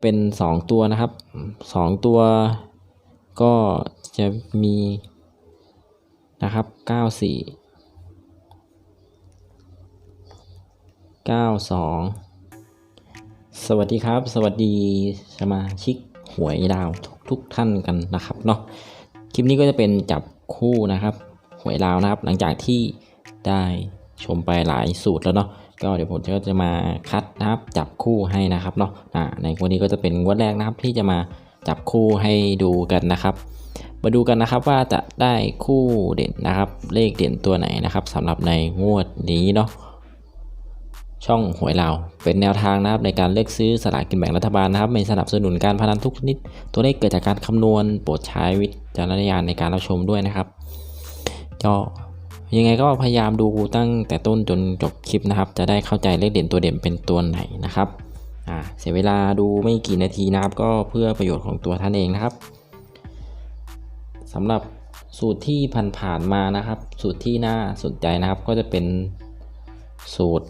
เป็นสองตัวนะครับสองตัวก็จะมีนะครับเก้าสี่เก้าสองสวัสดีครับ สวัสดีสมาชิกหวยดาวทุกทุกท่านกันนะครับเนาะคลิปนี้ก็จะเป็นจับคู่นะครับ หวยดาวนะครับ หลังจากที่ได้ชมไปหลายสูตรแล้วเนาะ ก็เดี๋ยวผมก็จะมาคัดนะครับจับคู่ให้นะครับเนาะอ่าในวันนี้ก็จะเป็นงวดแรกนะครับที่จะมาจับคู่ให้ดูกันนะครับ มาดูกันนะครับว่าจะได้คู่เด่นนะครับ เลขเด่นตัวไหนนะครับสำหรับในงวดนี้เนาะช่องหวยเราวเป็นแนวทางนะครับในการเลือกซื้อสลากกินแบ่งรัฐบาลนะครับไม่สนับสนุนการพนันทุกชนิด ตัวเลขเกิดจากการคำนวณโปรดใช้วิจารณญาณในการรับชมด้วยนะครับก็ ยังไงก็พยายามดูตั้งแต่ต้นจนจบคลิปนะครับ จะได้เข้าใจเลขเด่นตัวเด่นเป็นตัวไหนนะครับอ่าเสียเวลาดูไม่กี่นาทีนะครับ ก็เพื่อประโยชน์ของตัวท่านเองนะครับสำหรับสูตรที่ผ่านๆมานะครับ สูตรที่น่าสนใจนะครับ ก็จะเป็นสูตร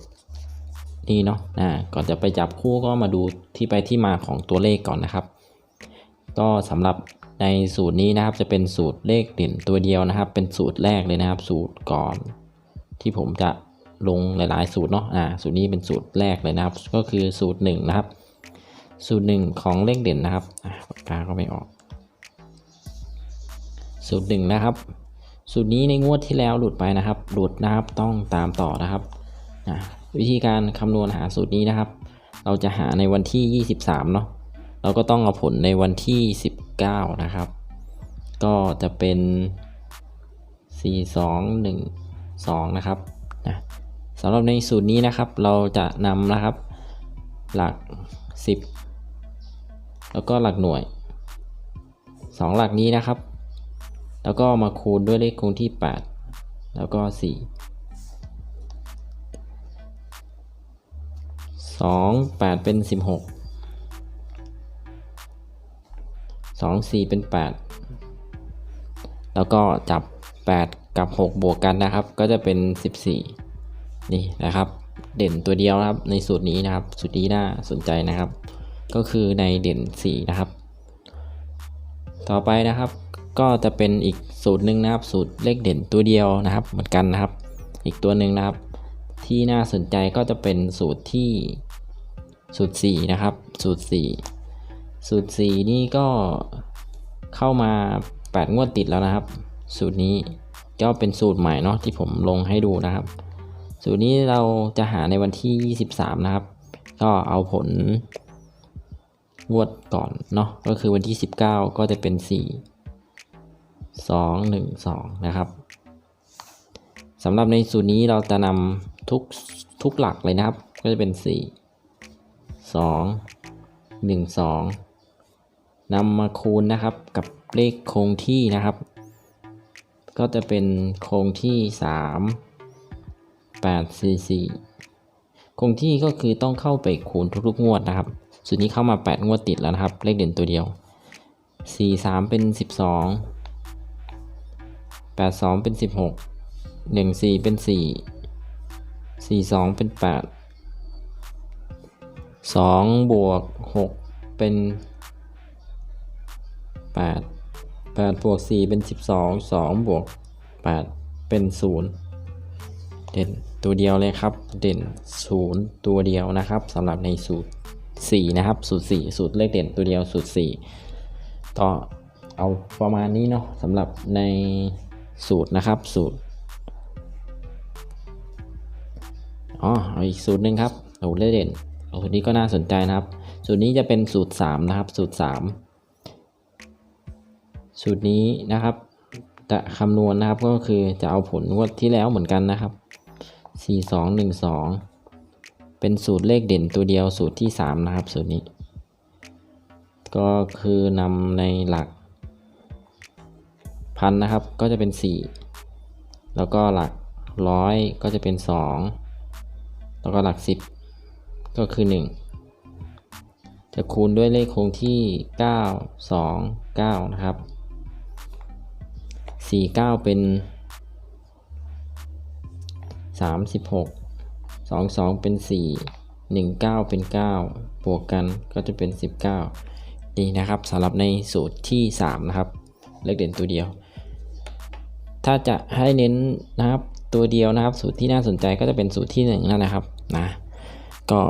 นี่เนาะนะก่อนจะไปจับคู่ก็มาดูที่ไปที่มาของตัวเลขก่อนนะครับ ก็สำหรับ ในสูตรนี้นะครับจะเป็นสูตรเลขเด่นตัวเดียวนะครับ เป็นสูตรแรกเลยนะครับ สูตรก่อน ที่ผมจะลงหลาย ๆ สูตรเนาะอ่าสูตรนี้เป็นสูตรแรกเลยนะครับ ก็คือสูตรหนึ่งนะครับ สูตรหนึ่งของเลขเด่นนะครับปากกาก็ไม่ออก สูตรหนึ่งนะครับ สูตรนี้ในงวดที่แล้วหลุดไปนะครับ หลุดนะครับต้องตามต่อนะครับอะวิธีการคำนวณหาสูตรนี้นะครับ เราจะหาในวันที่ 23เนาะเราก็ต้องเอาผลในวันที่ 19 นะครับ ก็จะเป็น 4 2 1 2 นะครับนะสำหรับในสูตรนี้นะครับเราจะนำนะครับ หลัก 10 แล้วก็หลักหน่วย 2 หลักนี้นะครับ แล้วก็มาคูณด้วยเลขคงที่ 8 แล้วก็ 4 2 8 เป็น 16 2 4 เป็น 8 แล้วก็จับ 8 กับ 6 บวกกันนะครับ ก็จะเป็น 14 นี่นะครับ เด่นตัวเดียวนะครับ ในสูตรนี้นะครับ สูตรนี้น่าสนใจนะครับ ก็คือในเด่น 4 นะครับ ต่อไปนะครับก็จะเป็นอีกสูตรหนึ่งนะครับ สูตรเลขเด่นตัวเดียวนะครับ เหมือนกันนะครับ อีกตัวหนึ่งนะครับ ที่น่าสนใจก็จะเป็นสูตรที่สูตร4นะครับ สูตร4 สูตร 4 นี่ก็เข้ามา 8 งวดติดแล้วนะครับ สูตรนี้ก็เป็นสูตรใหม่เนาะที่ผมลงให้ดูนะครับ สูตรนี้เราจะหาในวันที่ 23 นะครับ ก็เอาผลงวดก่อนเนาะก็คือวันที่ 19 ก็จะเป็น 4 2 1 2 นะครับสำหรับในสูตรนี้เราจะนำทุกทุกหลักเลยนะครับ ก็จะเป็น 4 2 1 2 นำมาคูณนะครับกับเลขคงที่นะครับ ก็จะเป็นคงที่ 3 8 4 4คงที่ก็คือต้องเข้าไปคูณทุกๆงวดนะครับสูตรนี้เข้ามา 8 งวดติดแล้วนะครับ เลขเด่นตัวเดียว 4 3 เป็น 12แปดสองเป็นสิบหกหนึ่งสี่เป็นสี่สี่สองเป็นแปดสองบวกหกเป็น แปดแปดบวกสี่เป็นสิบสองสองบวกแปดเป็นศูนย์เด่นตัวเดียวเลยครับ เด่นศูนย์ตัวเดียวนะครับสำหรับในสูตรสี่นะครับ สูตรสี่สูตรเลขเด่นตัวเดียวสูตรสี่ต่อเอาประมาณนี้เนาะสำหรับในสูตรนะครับสูตรอ๋อเอาอีกสูตรหนึ่งครับสูตรเลขเด่นสูตรนี้ก็น่าสนใจนะครับ สูตรนี้จะเป็นสูตร 3 นะครับ สูตร 3 สูตรนี้นะครับ จะคำนวณนะครับก็คือจะเอาผลงวดที่แล้วเหมือนกันนะครับ 4 2 1 2 เป็นสูตรเลขเด่นตัวเดียวสูตรที่ 3 นะครับ สูตรนี้ ก็คือนำในหลักพันนะครับก็จะเป็น 4 แล้วก็หลักร้อยก็จะเป็น 2 แล้วก็หลัก 10 ก็คือ 1 จะคูณด้วยเลขคงที่ 9 2 9 นะครับ 4 9เป็น36 2 2เป็น4 1 9เป็น9บวกกันก็จะเป็น19นี่นะครับสำหรับในสูตรที่3นะครับเลขเด่นตัวเดียว ถ้าจะให้เน้นนะครับตัวเดียวนะครับ สูตรที่น่าสนใจก็จะเป็นสูตรที่1นั่นนะครับนะก็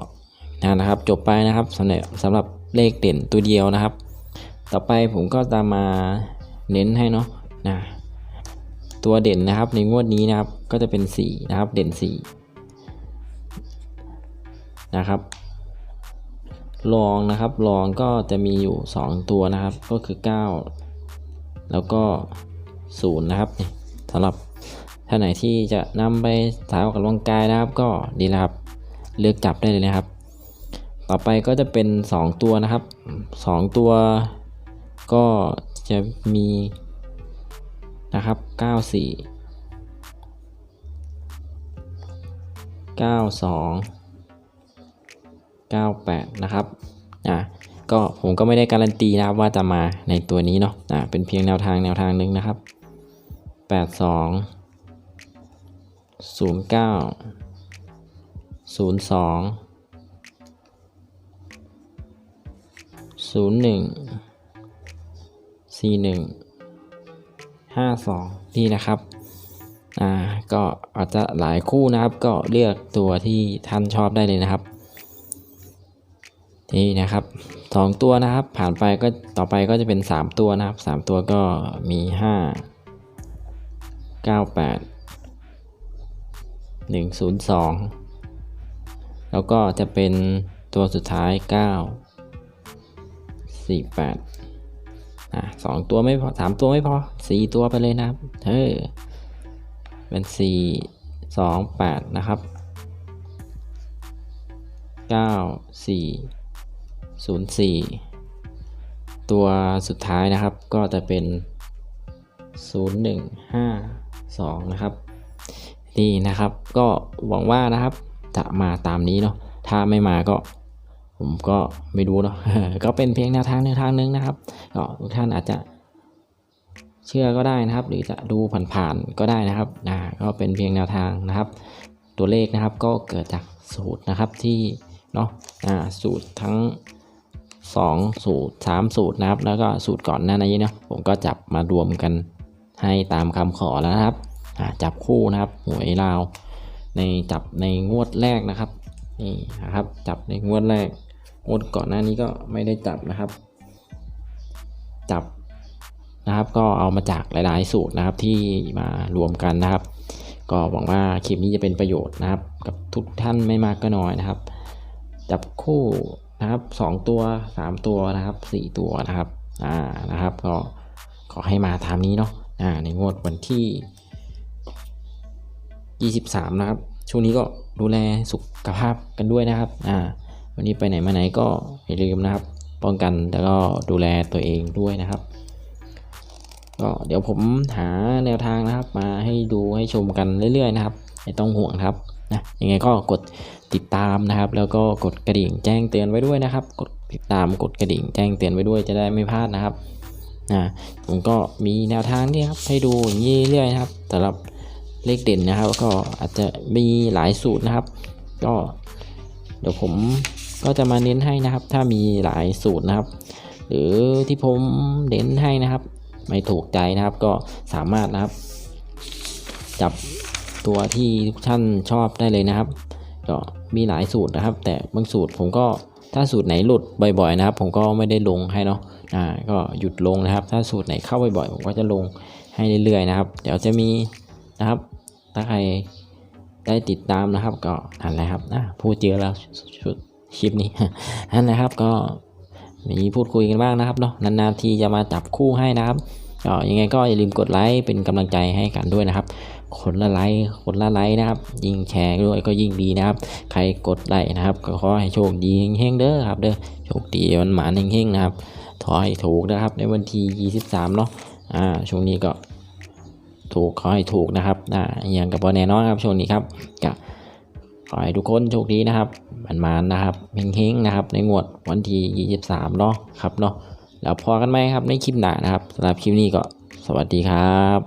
นะนะครับจบไปนะครับสำหรับสำหรับเลขเด่นตัวเดียวนะครับ ต่อไปผมก็จะมาเน้นให้เนาะนะ ตัวเด่นนะครับในงวดนี้นะครับก็จะเป็น4นะครับเด่น4นะครับรองนะครับรองก็จะมีอยู่ 2 ตัวนะครับก็คือ 9 แล้วก็0นะครับนี่สำหรับท่านไหนที่จะนำไปสายออกกำลังกายนะครับ ก็ดีแล้วครับ เลือกจับได้เลยนะครับ ต่อไปก็จะเป็น 2 ตัวนะครับ 2 ตัวก็จะมี นะครับ 94 92 98 นะครับ อะ ก็ผมก็ไม่ได้การันตีนะครับว่าจะมาในตัวนี้เนาะ อะ เป็นเพียงแนวทางแนวทางหนึ่งนะครับ 82 09 02 01 41 52 นี่นะครับอ่าก็อาจจะหลายคู่นะครับ ก็เลือกตัวที่ท่านชอบได้เลยนะครับ นี่นะครับสองตัวนะครับ ผ่านไปก็ต่อไปก็จะเป็น 3 ตัวนะครับ 3 ตัวก็มี 5 98 102 แล้วก็จะเป็นตัวสุดท้าย 9 48 อะสองตัวไม่พอสามตัวไม่พอสี่ตัวไปเลยนะครับเออเป็นสี่สองแปดนะครับเก้าสี่ศูนย์สี่ตัวสุดท้ายนะครับก็จะเป็นศูนย์หนึ่งห้าสองนะครับ นี่นะครับก็หวังว่านะครับจะมาตามนี้เนาะถ้าไม่มาก็ ผมก็ไม่รู้เนาะก็เป็นเพียงแนวทางแนวทางหนึงนะครับก็ทุกท่านอาจจะเชื่อก็ได้นะครับ หรือจะดูผ่านๆก็ได้นะครับนะก็เป็นเพียงแนวทางนะครับ ตัวเลขนะครับก็เกิดจากสูตรนะครับที่เนาะอ่าสูตรทั้ง 2 สูตร 3 สูตรนะครับ แล้วก็สูตรก่อนหน้านี้เนาะผมก็จับมารวมกันให้ตามคำขอแล้วนะครับอ่าจับคู่นะครับหวยลาว ในจับในงวดแรกนะครับนี่นะครับ จับในงวดแรก งวดก่อนหน้านี้ก็ไม่ได้จับนะครับ จับนะครับ ก็เอามาจากหลายๆ สูตรนะครับที่มารวมกันนะครับ ก็หวังว่าคลิปนี้จะเป็นประโยชน์นะครับ กับทุกท่านไม่มากก็น้อยนะครับ จับคู่นะครับสองตัวสามตัวนะครับสี่ตัวนะครับอ่านะครับ ก็ขอให้มาตามนี้เนาะอ่าในงวดวันที่ 23 นะครับ ช่วงนี้ก็ดูแลสุขภาพกันด้วยนะครับอ่า วันนี้ไปไหนมาไหนก็อย่าลืมนะครับ ป้องกันแล้วก็ดูแลตัวเองด้วยนะครับ ก็เดี๋ยวผมหาแนวทางนะครับ มาให้ดูให้ชมกันเรื่อยๆนะครับไม่ต้องห่วงครับนะยังไงก็กดติดตามนะครับ แล้วก็กดกระดิ่งแจ้งเตือนไว้ด้วยนะครับ กดติดตามกดกระดิ่งแจ้งเตือนไว้ด้วยจะได้ไม่พลาดนะครับนะผมก็มีแนวทางนี่ครับให้ดูอย่างนี้เรื่อยๆนะครับสำหรับเลขเด่นนะครับ ก็อาจจะมีหลายสูตรนะครับ ก็เดี๋ยวผม ก็จะมาเน้นให้นะครับ ถ้ามีหลายสูตรนะครับ หรือที่ผมเน้นให้นะครับ ไม่ถูกใจนะครับ ก็สามารถนะครับ จับตัวที่ทุกท่านชอบได้เลยนะครับก็มีหลายสูตรนะครับ แต่บางสูตรผมก็ถ้าสูตรไหนหลุดบ่อยๆนะครับ ผมก็ไม่ได้ลงให้เนาะอ่าก็หยุดลงนะครับ ถ้าสูตรไหนเข้าบ่อยๆผมก็จะลงให้เรื่อยๆนะครับ เดี๋ยวจะมีนะครับ ถ้าใครได้ติดตามนะครับ ก็นั่นแหละครับนะพูดเจอแล้วชุด คลิปนี้นั่นแหละครับก็มีพูดคุยกันบ้างนะครับเนาะนานๆทีจะมาจับคู่ให้นะครับก็ยังไงก็อย่าลืมกดไลค์เป็นกำลังใจให้กันด้วยนะครับ คนละไลค์คนละไลค์นะครับ ยิ่งแชร์ด้วยก็ยิ่งดีนะครับ ใครกดไลค์นะครับ ก็ขอให้โชคดีเฮงๆเด้อครับเด้อโชคดีมันหมานเฮงๆนะครับขอให้ถูกนะครับ ในวันที่23เนาะอ่าช่วงนี้ก็ถูกขอให้ถูกนะครับอ่าอย่างกับบอแน่นอนครับช่วงนี้ครับก็ ขอให้ทุกคนโชคดีนะครับมันมานนะครับเฮงๆนะครับ ในงวดวันที่23เนาะครับเนาะแล้วพอกันไหมครับในคลิปหน้านะครับสำหรับคลิปนี้ก็สวัสดีครับ